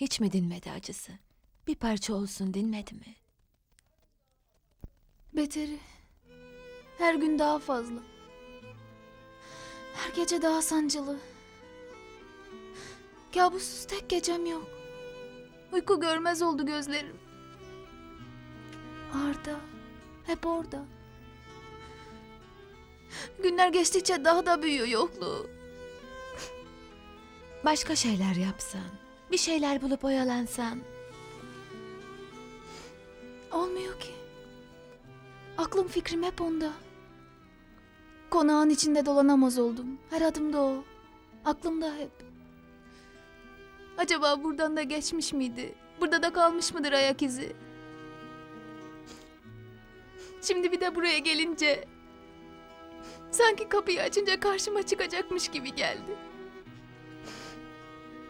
Hiç mi dinmedi acısı? Bir parça olsun dinmedi mi? Beteri. Her gün daha fazla. Her gece daha sancılı. Kabussuz tek gecem yok. Uyku görmez oldu gözlerim. Arda. Hep orada. Günler geçtikçe daha da büyüyor yokluğu. Başka şeyler yapsan, bir şeyler bulup oyalansan. Olmuyor ki. Aklım fikrim hep onda. Konağın içinde dolanamaz oldum. Her adımda o. Aklımda hep. Acaba buradan da geçmiş miydi? Burada da kalmış mıdır ayak izi? Şimdi bir de buraya gelince... Sanki kapıyı açınca karşıma çıkacakmış gibi geldi.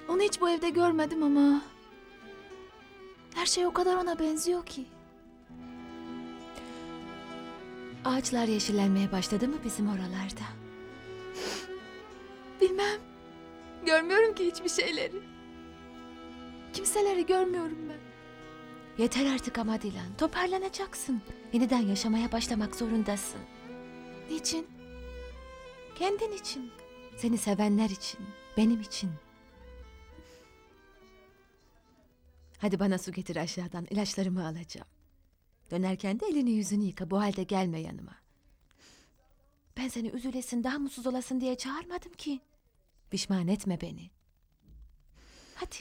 Onu hiç bu evde görmedim ama... Her şey o kadar ona benziyor ki. Ağaçlar yeşillenmeye başladı mı bizim oralarda? Bilmem. Görmüyorum ki hiçbir şeyleri. Kimseleri görmüyorum ben. Yeter artık ama Dilan, toparlanacaksın. Yeniden yaşamaya başlamak zorundasın. Niçin? Kendin için, seni sevenler için, benim için. Hadi bana su getir aşağıdan, ilaçlarımı alacağım. Dönerken de elini yüzünü yıka, bu halde gelme yanıma. Ben seni üzülesin, daha mutsuz olasın diye çağırmadım ki. Pişman etme beni. Hadi.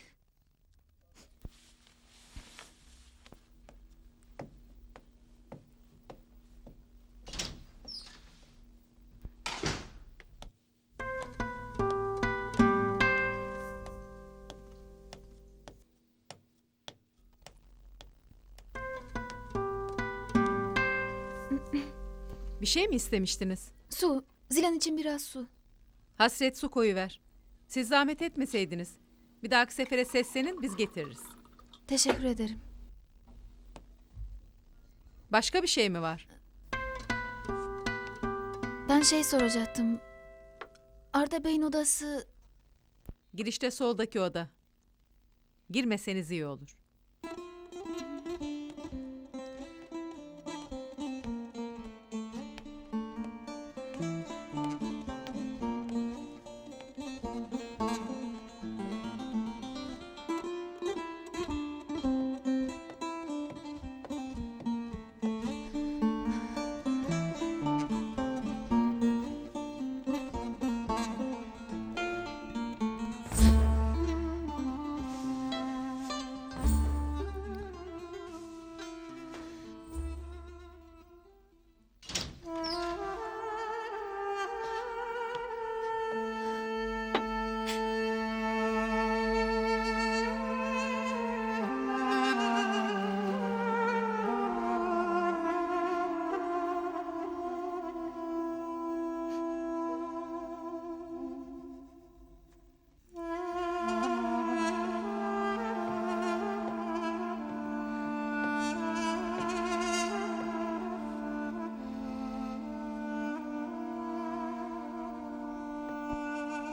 Bir şey mi istemiştiniz? Su. Zilan için biraz su. Hasret su koyuver. Siz zahmet etmeseydiniz. Bir dahaki sefere seslenin biz getiririz. Teşekkür ederim. Başka bir şey mi var? Ben şey soracaktım. Arda Bey'in odası... Girişte soldaki oda. Girmeseniz iyi olur.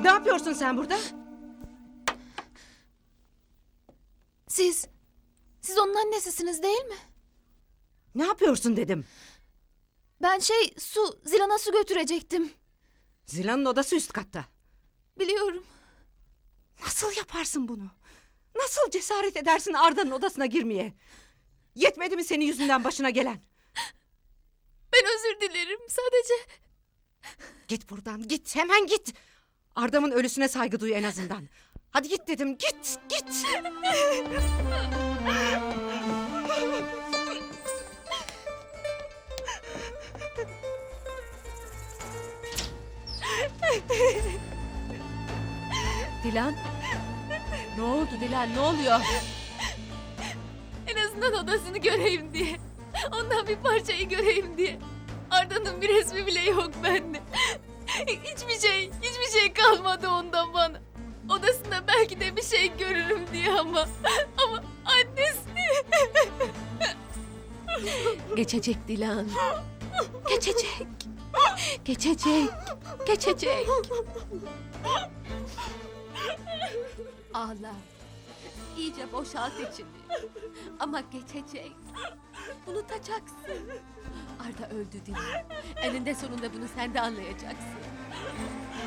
Ne yapıyorsun sen burada? Siz... Siz onun annesisiniz değil mi? Ne yapıyorsun dedim. Ben şey su... Zilan'a su götürecektim. Zila'nın odası üst katta. Biliyorum. Nasıl yaparsın bunu? Nasıl cesaret edersin Arda'nın odasına girmeye? Yetmedi mi senin yüzünden başına gelen? Ben özür dilerim. Sadece... Git buradan git hemen git. Arda'mın ölüsüne saygı duy en azından. Hadi git dedim git git. Dilan. Ne oldu Dilan, ne oluyor? En azından odasını göreyim diye. Ondan bir parçayı göreyim diye. Arda'nın bir resmi bile yok bende. Hiçbir şey, hiçbir şey kalmadı ondan bana. Odasında belki de bir şey görürüm diye ama... Ama annesi... Geçecek Dilan. Geçecek. Geçecek. Geçecek. Ağla. İyice boşalt içini. Ama geçecek. Unutacaksın. Arda öldü diye. Eninde sonunda bunu sen de anlayacaksın.